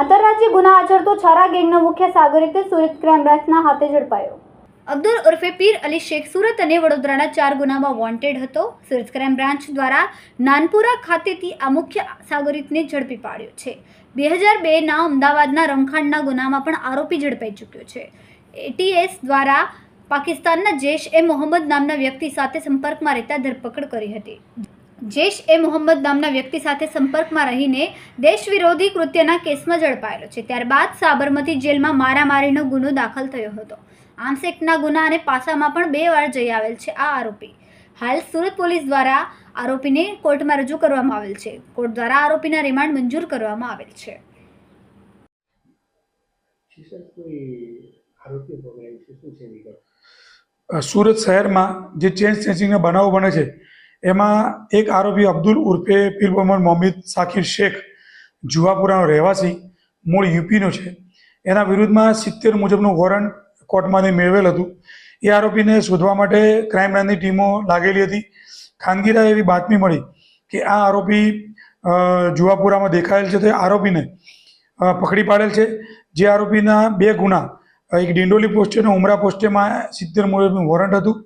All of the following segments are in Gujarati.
આંતરરાજ્ય ગુના આચરતો છારા ગેંગનો મુખ્ય સાગરીતે સુરત ક્રાઇમ બ્રાન્ચના હાથે ઝડપાયો. અબ્દુલ ઉર્ફે પીર અલી શેખ સુરત અને વડોદરાના ચાર ગુનામાં વોન્ટેડ હતો. સુરત ક્રાઇમ બ્રાન્ચ દ્વારા નાનપુરા ખાતેથી આ મુખ્ય સાગરિતને ઝડપી પાડ્યો છે. બે હજાર બેના અમદાવાદના રમખાણના ગુનામાં પણ આરોપી ઝડપાઈ ચૂક્યો છે. એટીએસ દ્વારા પાકિસ્તાનના જૈશ એ મોહમ્મદ નામના વ્યક્તિ સાથે સંપર્કમાં રહેતા ધરપકડ કરી હતી. જૈશ એ મોહમ્મદ નામના વ્યક્તિ સાથે સંપર્કમાં રહીને દેશ વિરોધી કૃત્યના કેસમાં ઝડપાયેલો છે. ત્યારબાદ સાબરમતી જેલમાં મારામારીનો ગુનો દાખલ થયો હતો. આર્મ્સ ગુના અને પાસામાં પણ બે વાર જઈ આવેલ છે આ આરોપી. હાલ સુરત પોલીસ દ્વારા આરોપીને કોર્ટમાં રજૂ કરવામાં આવેલ છે. કોર્ટ દ્વારા આરોપીના રિમાન્ડ મંજૂર કરવામાં આવેલ છે. સુરત શહેરમાં જે ચેન સ્નેચિંગના બનાવો બને છે એમાં એક આરોપી અબ્દુલ ઉર્ફે પીર મોહમ્મદ મોહમ્મદ સાકિર શેખ જુવાપુરાનો રહેવાસી, મૂળ યુપીનો છે. એના વિરુદ્ધમાં સિત્તેર મુજબનું વોરંટ કોર્ટમાંથી મેળવેલ હતું. એ આરોપીને શોધવા માટે ક્રાઇમ બ્રાન્ચની ટીમો લાગેલી હતી. ખાનગીરા એવી બાતમી મળી કે આ આરોપી જુવાપુરામાં દેખાયેલ છે તે આરોપીને પકડી પાડેલ છે. જે આરોપીના બે ગુના, એક ડિંડોલી પોસ્ટે અને ઉમરા પોસ્ટેમાં સિત્તેર મુજબનું વોરંટ હતું.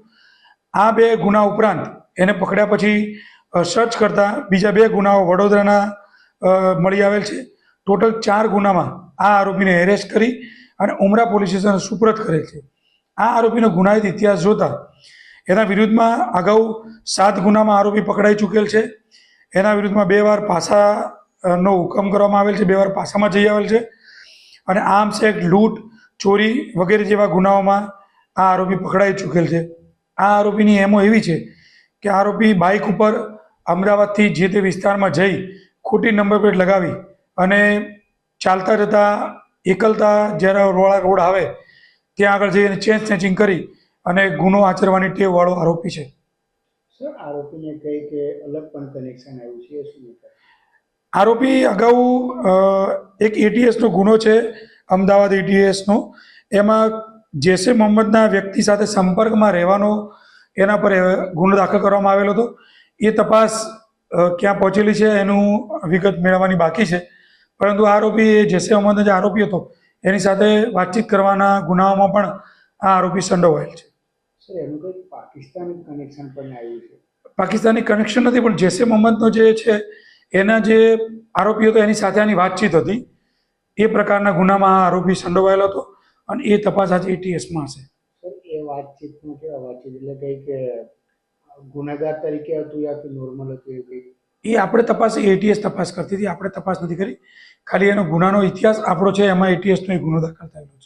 આ બે ગુના ઉપરાંત એને પકડ્યા પછી સર્ચ કરતા બીજા બે ગુનાઓ વડોદરાના મળી આવેલ છે. ટોટલ ચાર ગુનામાં આ આરોપીને એરેસ્ટ કરી અને ઉમરા પોલીસ સ્ટેશન સુપરત કરેલ છે. આ આરોપીનો ગુનાહિત ઇતિહાસ જોતા એના વિરુદ્ધમાં અગાઉ સાત ગુનામાં આરોપી પકડાઈ ચૂકેલ છે. એના વિરુદ્ધમાં બે વાર પાસાનો હુકમ કરવામાં આવેલ છે, બે વાર પાસામાં જઈ આવેલ છે. અને આર્મ્સ એક્ટ, લૂંટ, ચોરી વગેરે જેવા ગુનાઓમાં આ આરોપી પકડાઈ ચૂકેલ છે. આ આરોપીની એમો એવી છે કે આરોપી બાઇક ઉપર અમદાવાદથી જે તે વિસ્તારમાં જઈ ખોટી નંબર પ્લેટ લગાવી અને ચાલતા જતા એકલતા જ્યારે રોળા રોડ આવે ત્યાં આગળ જઈને ચેન સ્નેચિંગ કરી અને ગુનો આચરવાની ટેવવાળો આરોપી છે. આરોપીને કઈ કે અલગ પણ કનેક્શન આવ્યું છે શું આરોપી અગાઉ એક એટીએસનો ગુનો છે અમદાવાદ એટીએસનો એમાં જેસે મોહમ્મદના વ્યક્તિ સાથે સંપર્કમાં રહેવાનો એના પર ગુનો દાખલ કરવામાં આવેલો હતો. એ તપાસ ક્યાં પહોંચેલી છે એનું વિગત મેળવવાની બાકી છે. પરંતુ આરોપી એ જેસે મોહમ્મદનો જે આરોપી હતો એની સાથે વાતચીત કરવાના ગુનાઓમાં પણ આ આરોપી સંડોવાયેલ છે. પાકિસ્તાન કનેક્શન પણ આવ્યું છે. પાકિસ્તાની કનેક્શન નથી પણ જેસે મોહમ્મદનો જે છે એના જે આરોપી હતો એની સાથે આની વાતચીત હતી. એ પ્રકારના ગુનામાં આ આરોપી સંડોવાયેલો હતો અને એ તપાસ આજે એટીએસમાં હશે. વાતચીતમાં કેવા વાતચીત? એટલે કંઈક ગુનેગાર તરીકે હતું યા કે નોર્મલ હતું એવું કંઈક? એ આપણે તપાસ એટીએસ તપાસ કરતી હતી. આપણે તપાસ નથી કરી. ખાલી એનો ગુનાનો ઇતિહાસ આપણો છે, એમાં એટીએસનો એ ગુનો દાખલ થયેલો છે.